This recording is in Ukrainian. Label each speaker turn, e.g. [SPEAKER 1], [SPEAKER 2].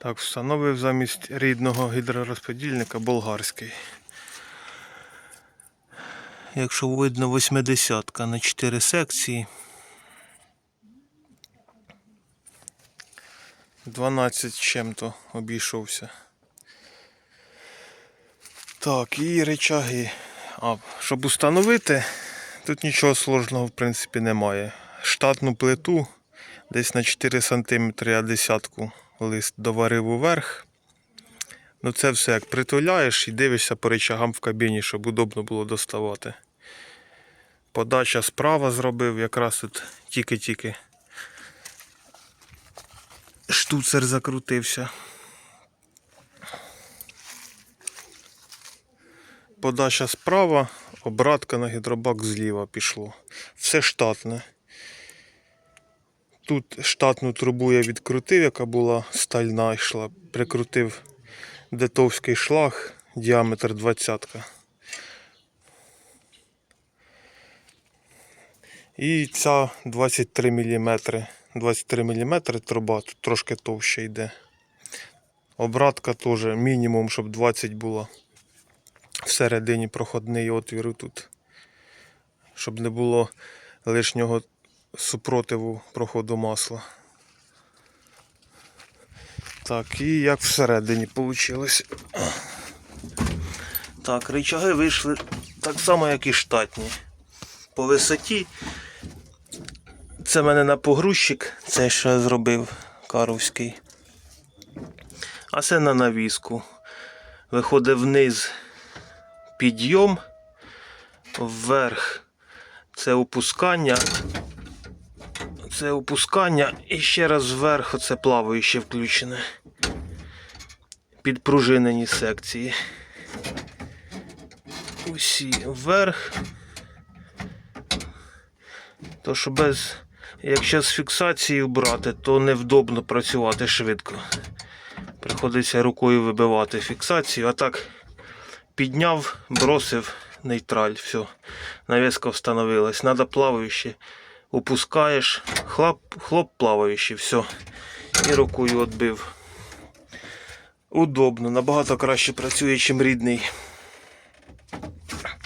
[SPEAKER 1] Так, встановив замість рідного гідророзподільника болгарський. Якщо видно 80 на 4 секції. 12 з чим-то обійшовся. Так, і речаги. А, щоб установити, тут нічого сложного в принципі немає. Штатну плиту десь на 4 см я десятку лист доварив уверх. Ну це все як притуляєш і дивишся по речагам в кабіні, щоб удобно було доставати. Подача справа зробив, якраз тут тільки-тільки штуцер закрутився. Подача справа, обратка на гідробак зліва пішло. Все штатне. Тут штатну трубу я відкрутив, яка була стальна йшла. Прикрутив детовський шлаг, діаметр 20. І ця 23 мм. 23 мм труба тут трошки товще йде. Обратка теж мінімум, щоб 20 було. Всередині проходний отвір тут. Щоб не було лишнього супротиву проходу масла. Так, і як всередині вийшло. Так, рычаги вийшли так само, як і штатні. По висоті. Це в мене на погрузчик, це що я зробив каровський. А це на навіску. Виходить вниз підйом, вверх це опускання. Це опускання і ще раз вверх оце плаваюче включене. Підпружинені секції. Усі вверх. То що без. Якщо з фіксацією брати, то невдобно працювати швидко. Приходиться рукою вибивати фіксацію, а так підняв, бросив нейтраль, все. Навіска встановилась. Надо плаваюче. Опускаєш, хлоп, хлоп плаваючий, все. І рукою відбив. Удобно, набагато краще працює, ніж рідний.